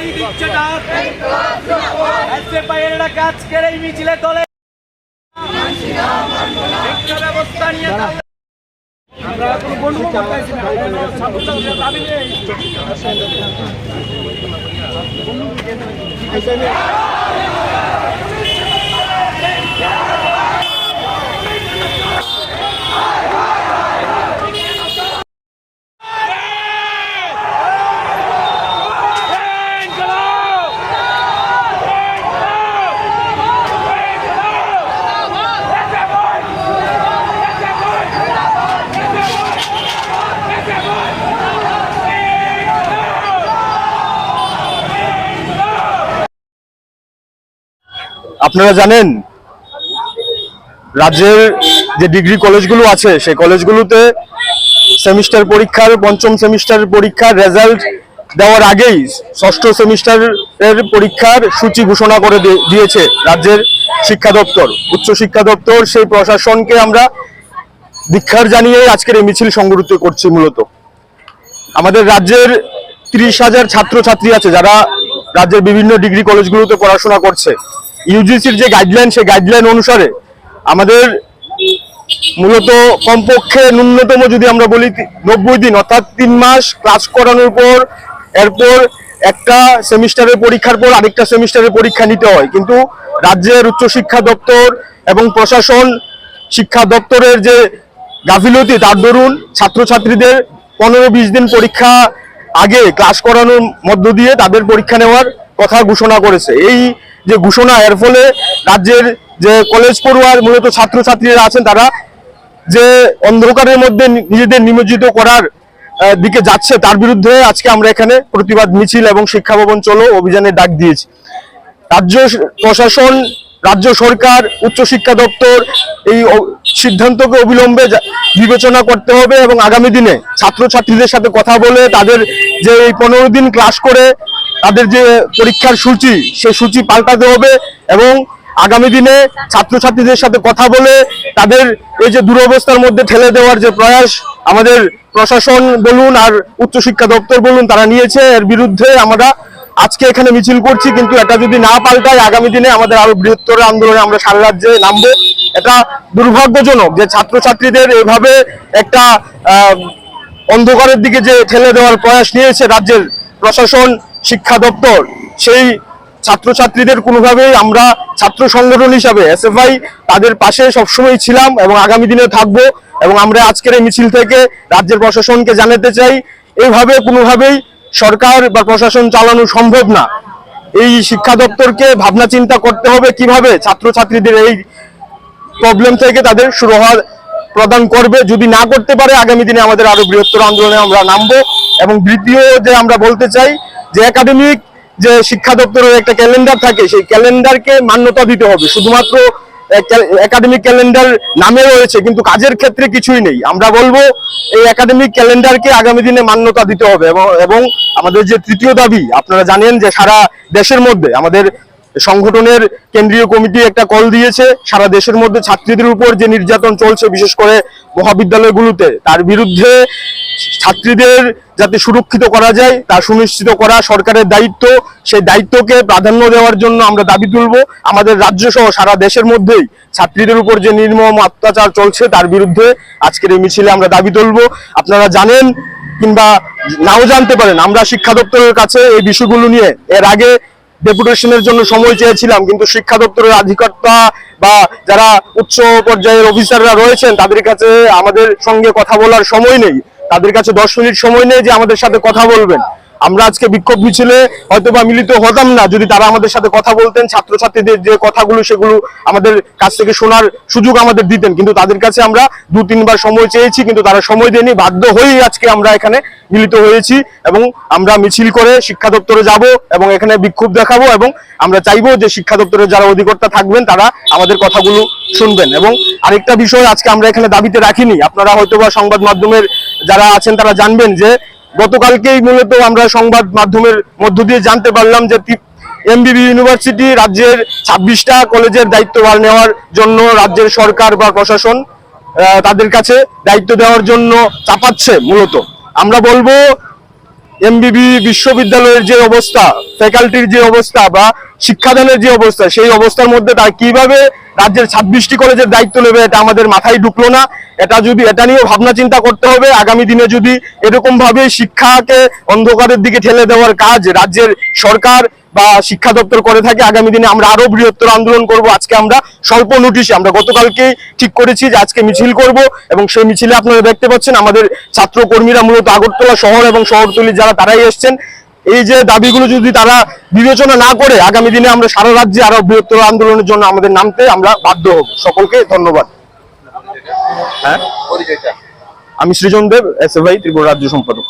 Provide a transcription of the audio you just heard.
এই দিচ্ছে ডাক এসএফআইয়ের ডাক আজকের এই মিছিলে দলে ব্যবস্থা নিয়ে আমরা কোনো বন্ধু করতেছি না ছাত্রছাত্রীদের দাবি নেই আপনারা জানেন, রাজ্যের যে ডিগ্রি কলেজগুলো আছে, সেই কলেজগুলোতে সেমিস্টার পরীক্ষার, পঞ্চম সেমিস্টার পরীক্ষার রেজাল্ট দেওয়ার আগেই ষষ্ঠ সেমিস্টারের পরীক্ষার সূচি ঘোষণা করে দিয়েছে রাজ্যের শিক্ষা দপ্তর। উচ্চ শিক্ষা দপ্তর সেই প্রশাসনকে আমরা দীক্ষার জানিয়ে আজকের এই মিছিল সংগঠিত করছি মূলত। আমাদের রাজ্যের তিরিশ হাজার ছাত্রছাত্রী আছে যারা রাজ্যের বিভিন্ন ডিগ্রি কলেজগুলোতে পড়াশোনা করছে। ইউজিসির যে গাইডলাইন সেই গাইডলাইন অনুসারে আমাদের মূলত কমপক্ষে ন্যূনতম যদি আমরা বলি নব্বই দিন, অর্থাৎ তিন মাস ক্লাস করানোর পর, এরপর একটা সেমিস্টারের পরীক্ষার পর আরেকটা সেমিস্টারের পরীক্ষা নিতে হয়। কিন্তু রাজ্যের উচ্চশিক্ষা দপ্তর এবং প্রশাসন, শিক্ষা দপ্তরের যে গাফিলতি, তার দরুন ছাত্রছাত্রীদের পনেরো বিশ দিন পরীক্ষা আগে ক্লাস করানোর মধ্য দিয়ে তাদের পরীক্ষা নেওয়ার কথা ঘোষণা করেছে। এই যে ঘোষণা, এর ফলে রাজ্যের যে কলেজ পড়ুয়ার মূলত ছাত্রছাত্রীরা আছেন তারা যে অন্ধকারের মধ্যে নিজেদের নিমজ্জিত করার দিকে যাচ্ছে, তার বিরুদ্ধে আজকে আমরা এখানে প্রতিবাদ মিছিল এবং শিক্ষা ভবন চলো অভিযানের ডাক দিয়েছি। রাজ্য প্রশাসন, রাজ্য সরকার উচ্চশিক্ষা দপ্তর এই সিদ্ধান্তকে অবিলম্বে বিবেচনা করতে হবে এবং আগামী দিনে ছাত্রছাত্রীদের সাথে কথা বলে তাদের যে এই পনেরো দিন ক্লাস করে তাদের যে পরীক্ষার সূচি, সেই সূচি পাল্টাতে হবে এবং আগামী দিনে ছাত্রছাত্রীদের সাথে কথা বলে তাদের এই যে দুরবস্থার মধ্যে ঠেলে দেওয়ার যে প্রয়াস আমাদের প্রশাসন বলুন আর উচ্চশিক্ষা দপ্তর বলুন, তারা নিয়েছে। এর বিরুদ্ধে আমরা আজকে এখানে মিছিল করছি, কিন্তু এটা যদি না পাল্টায়, আগামী দিনে আমাদের আরও বৃহত্তর আন্দোলনে আমরা সারা রাজ্যে নামবো। এটা দুর্ভাগ্যজনক যে ছাত্রছাত্রীদের এভাবে একটা অন্ধকারের দিকে যে ঠেলে দেওয়ার প্রয়াস নিয়েছে রাজ্যের প্রশাসন শিক্ষা দপ্তর, সেই ছাত্রছাত্রীদের কোনোভাবেই আমরা ছাত্র সংগঠন হিসাবে, এসএফআই তাদের পাশে সবসময় ছিলাম এবং আগামী দিনে থাকব এবং আমরা আজকের এই মিছিল থেকে রাজ্যের প্রশাসনকে জানাতে চাই এইভাবে কোনোভাবেই সরকার বা প্রশাসন চালানো সম্ভব না। এই শিক্ষা দপ্তরকে ভাবনা চিন্তা করতে হবে কীভাবে ছাত্রছাত্রীদের এই প্রবলেম থেকে তাদের সুরাহা প্রদান করবে। যদি না করতে পারে, আগামী দিনে আমাদের আরও বৃহত্তর আন্দোলনে আমরা নামবো এবং দ্বিতীয় যে আমরা বলতে চাই যে একাডেমিক যে শিক্ষা দপ্তরের একটা ক্যালেন্ডার থাকে, সেই ক্যালেন্ডারকে মান্যতা দিতে হবে। শুধুমাত্র একাডেমিক ক্যালেন্ডার নামে রয়েছে, কিন্তু কাজের ক্ষেত্রে কিছুই নেই। আমরা বলব, এই একাডেমিক ক্যালেন্ডারকে আগামী দিনে মান্যতা দিতে হবে এবং এবং আমাদের যে তৃতীয় দাবি, আপনারা জানেন যে সারা দেশের মধ্যে আমাদের সংগঠনের কেন্দ্রীয় কমিটি একটা কল দিয়েছে, সারা দেশের মধ্যে ছাত্রীদের উপর যে নির্যাতন চলছে, বিশেষ করে মহাবিদ্যালয়গুলোতে তার বিরুদ্ধে ছাত্রীদের যাতে সুরক্ষিত করা যায়, তা সুনিশ্চিত করা সরকারের দায়িত্ব। সেই দায়িত্বকে প্রাধান্য দেওয়ার জন্য আমরা দাবি তুলব। আমাদের রাজ্য সহ সারা দেশের মধ্যেই ছাত্রীদের উপর যে নির্মম অত্যাচার চলছে, তার বিরুদ্ধে আজকের এই মিছিলে আমরা দাবি তুলব। আপনারা জানেন কিংবা নাও জানতে পারেন, আমরা শিক্ষা দপ্তরের কাছে এই বিষয়গুলো নিয়ে এর আগে ডেপুটেশনের জন্য সময় চেয়েছিলাম, কিন্তু শিক্ষা দপ্তরের আধিকারতা বা যারা উচ্চ পর্যায়ের অফিসাররা রয়েছেন, তাদের কাছে আমাদের সঙ্গে কথা বলার সময় নেই। তাদের কাছে দশ মিনিট সময় নেই যে আমাদের সাথে কথা বলবেন। আমরা আজকে বিক্ষোভ মিছিলে হয়তো বা মিলিত হতাম না। যদি তারা আমাদের সাথে কথা বলতেন, ছাত্রছাত্রীদের যে কথাগুলো, সেগুলো আমাদের কাছ থেকে শোনার সুযোগ আমাদের দিতেন। কিন্তু তাদের কাছে আমরা দু, তিনবার সময় চেয়েছি, কিন্তু তারা সময় দেয়নি। বাধ্য হয়েই আজকে আমরা এখানে মিলিত হয়েছি এবং আমরা মিছিল করে শিক্ষা দপ্তরে যাব এবং এখানে বিক্ষোভ দেখাবো এবং আমরা চাইব যে শিক্ষা দপ্তরের যারা অধিকর্তা থাকবেন, তারা আমাদের কথাগুলো শুনবেন। এবং আরেকটা বিষয় আজকে আমরা এখানে দাবিতে রাখিনি। আপনারা হয়তোবা সংবাদ মাধ্যমের যারা আছেন, তারা জানবেন যে গতকালকেই মূলত আমরা সংবাদ মাধ্যমের মধ্য দিয়ে জানতে পারলাম যে এমবিবি ইউনিভার্সিটি রাজ্যের ছাব্বিশটা কলেজের দায়িত্বভার নেওয়ার জন্য রাজ্যের সরকার বা প্রশাসন তাদের কাছে দায়িত্ব দেওয়ার জন্য চাপাচ্ছে মূলত। আমরা বলব এমবিবি বিশ্ববিদ্যালয়ের যে অবস্থা ফ্যাকাল্টির যে অবস্থা বা শিক্ষাদানের যে অবস্থা, সেই অবস্থার মধ্যে তার কীভাবে রাজ্যের ছাব্বিশটি কলেজের দায়িত্ব নেবে, এটা আমাদের মাথায় ঢুকলো না। এটা যদি, এটা নিয়েও ভাবনা চিন্তা করতে হবে। আগামী দিনে যদি এরকম ভাবে শিক্ষাকে অন্ধকারের দিকে ঠেলে দেওয়ার কাজ রাজ্যের সরকার বা শিক্ষা দপ্তর করে থাকে, আগামী দিনে আমরা আরও বৃহত্তর আন্দোলন করব। আজকে আমরা স্বল্প নোটিশে, আমরা গতকালকে ঠিক করেছি যে আজকে মিছিল করব এবং সেই মিছিলে আপনারা দেখতে পাচ্ছেন আমাদের ছাত্র কর্মীরা মূলত আগরতলা শহর এবং শহরতলি যারা, তারাই এসছেন। এই যে দাবিগুলো যদি তারা বিবেচনা না করে আগামী দিনে আমরা সারা রাজ্যে আরও বৃহত্তর আন্দোলনের জন্য আমাদের নামতে আমরা বাধ্য হব। সকলকে ধন্যবাদ। হ্যাঁ? আমি সৃজন দেব এস এফ ত্রিপুরা রাজ্য সম্পাদক।